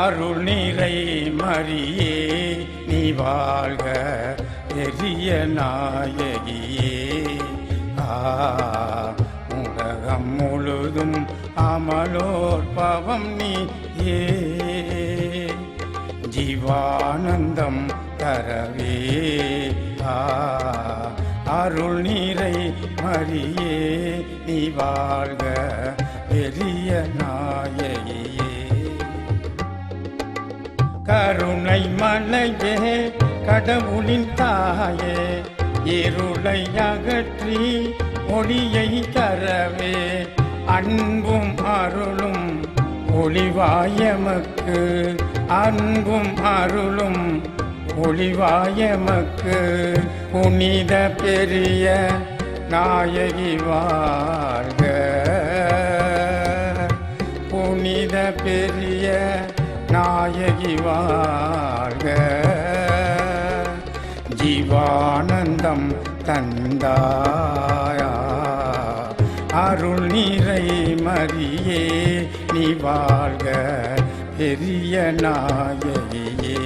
அருள் நீரை மறியே நீ வாழ்க பெரிய நாயகியே. ஆ உலகம் முழுதும் அமலோர் பவம் நீ ஏ ஜீவானந்தம் தரவே. ஆ அருள் நீரை மறியே நீ வாழ்க பெரிய கருணை மலையே கடவுளின் தாயே இருளை அகற்றி ஒளியை தரவே. அன்பும் அருளும் ஒளிவாயமக்கு அன்பும் அருளும் ஒளிவாயமக்கு. புனித பெரிய நாயகி வாழ்க. புனித பெரிய நாயகி வாழ்க. ஜீவானந்தம் தந்தாயா. அருள் நீரை மரியே நீ வாழ்க. பெரிய நாயகியே.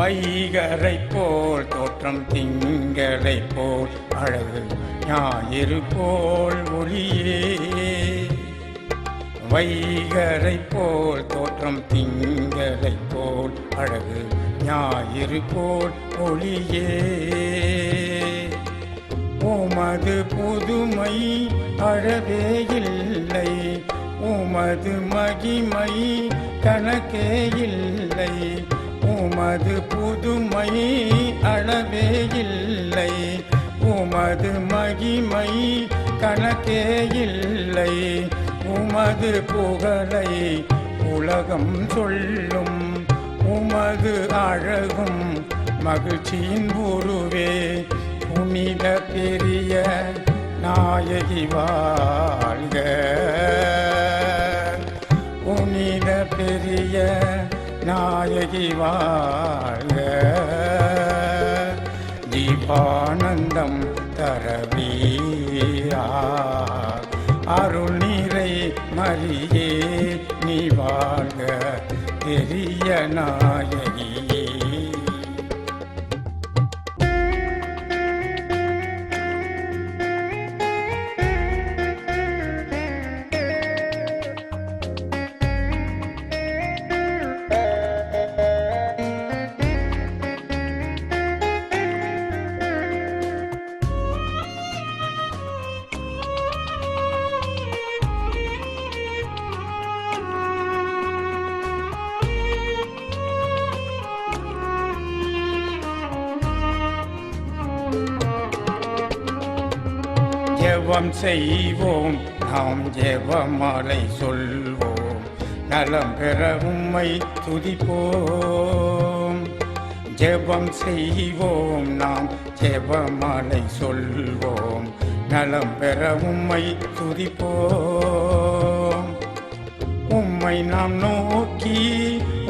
வைகரை போல் தோற்றம் திங்களை போல் அழகு ஞாயிறு போல் ஒளியே. வைகரை போல் தோற்றம் திங்களை போல் அழகு ஞாயிறு போல் ஒளியே. உமது புதுமை அழவே இல்லை உமது மகிமை கணக்கே இல்லை. உமது புதுமை அளவே இல்லை. உமது மகிமை கணக்கே இல்லை. உமது புகழை உலகம் சொல்லும். உமது அழகும் மகிழ்ச்சியின் உருவே. புனித பெரிய நாயகி வாழ்க. நாயகி வாழ்க தீபானந்தம் தரவீரா. அருள் நீரை மரியே நீ வாழ்க பெரிய நாயகி. ஜெபம் செய்வோம் நாம் ஜெபமாலை சொல்வோம் நலம் பெற உம்மை துதிப்போம். ஜெபம் செய்வோம் நாம் ஜெபமாலை சொல்வோம் நலம் பெற உம்மை துதிப்போம். உம்மை நாம் நோக்கி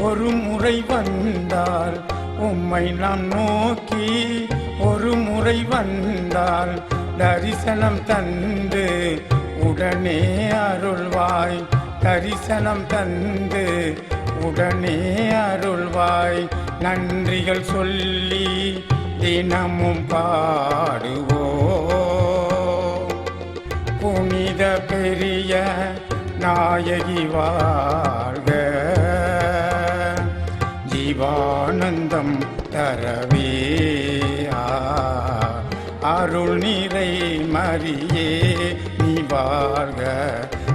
ஒரு முறை வந்தால் உம்மை நாம் நோக்கி ஒரு முறை வந்தால் தரிசனம் தந்து உடனே அருள்வாய். தரிசனம் தந்து உடனே அருள்வாய். நன்றிகள் சொல்லி தினமும் பாடுவோ. புனித பெரிய நாயகி வாழ்க. ஜீவானந்தம் தரவே ஆ, அருள் நிறை மறியே நீ வாழ்க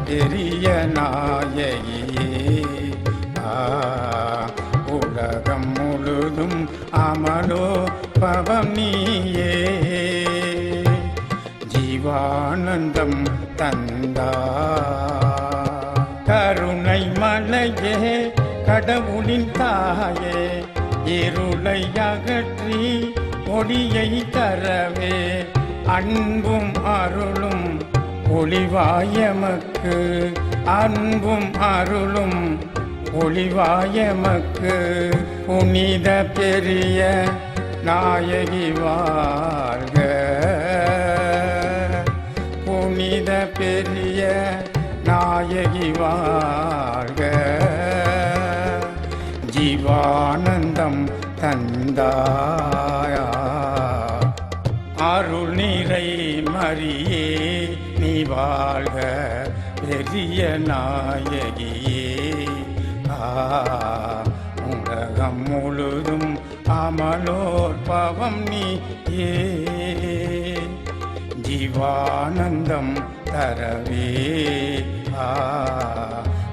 எரிய நாயகியே. உலகம் முழுதும் அமலோ பவம் நீயே. ஜீவானந்தம் தந்தா. கருணை மலையே கடவுளின் தாயே இருளை அகற்றி ஒளியை தரவே அன்பும் அருளும் ஒளிவாயமக்கு. அன்பும் அருளும் ஒளிவாயமக்கு. புனித பெரிய நாயகி வாழ்க. புனித பெரிய நாயகி வாழ்க. ஜீவானந்தம் தந்தா மரியே நீ வாழ்க பெரிய நாயகியே. ஆ உலகம் முழுதும் அமலோர் பவம் நீ ஏ ஜீவானந்தம் தரவே. ஆ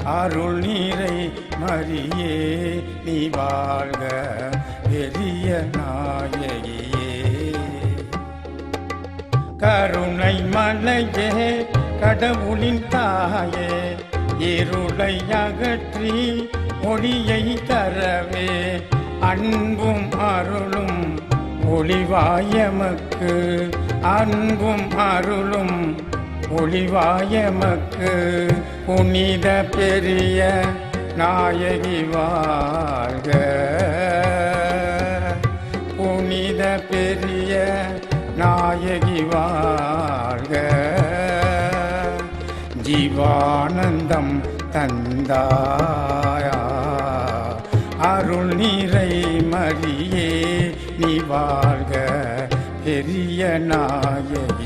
அருள் நீரை மறியே நீ வாழ்க பெரிய நாயகியே. கருணை மலையே கடவுளின் தாயே இருளை அகற்றி ஒளியை தரவே. அன்பும் அருளும் ஒளிவாயமக்கு அன்பும் அருளும் ஒளிவாயமக்கு. புனித பெரிய நாயகி வாழ்க. புனித பெரிய நாயகி வாழ்க. ஜீவானந்தம் தந்தாயா. அருள் நீரை மரியே நீ வாழ்க. பெரிய நாயகி